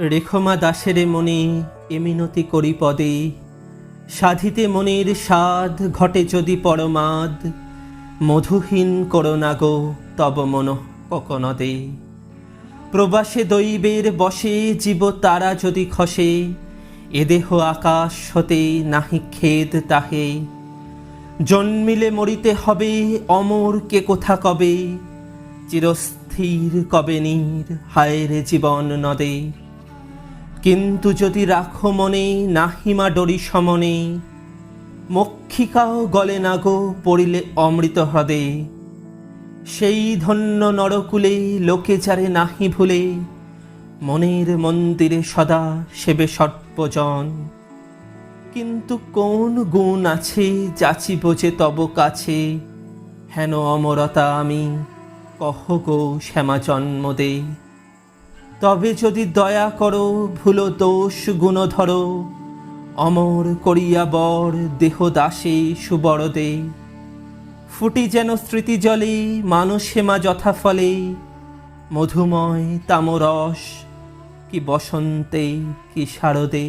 রেখমা দাসের মনে এমিনতি করি পদে। সাধিতে মনের স্বাদ ঘটে যদি পরমাদ। মধুহীন করোনা গো তব মন ককনদে। প্রবাসে দৈবের বসে জীব তারা যদি খসে এদেহ আকাশ হতে নাহি খেদ তাহে। জন্মিলে মরিতে হবে অমর কে কোথা কবে? চিরস্থির কবে নীর, হায়ের জীবন নদে। কিন্তু যদি রাখো মনে নাহিমা ডরি সমনে মক্ষিকাও গলে না গো পড়িলে অমৃত হ্রদে। সেই ধন্য নরকুলে লোকে যারে নাহি ভুলে, মনের মন্দিরে সদা সেবে সর্বজন কিন্তু কোন গুণ আছে যাচিব যে তব কাছে? হেন অমরতা আমি, কহ গো শ্যামা জন্ম দে তবে যদি দয়া করো, ভুল দোষ গুণ ধরো অমর করিয়া বর, দেহ দাসে, সুবরদে। ফুটি যেন স্মৃতি জলে, মানুষ হেমা যথাফলে। মধুময় তামরস, কি বসন্তে, কি শারদে।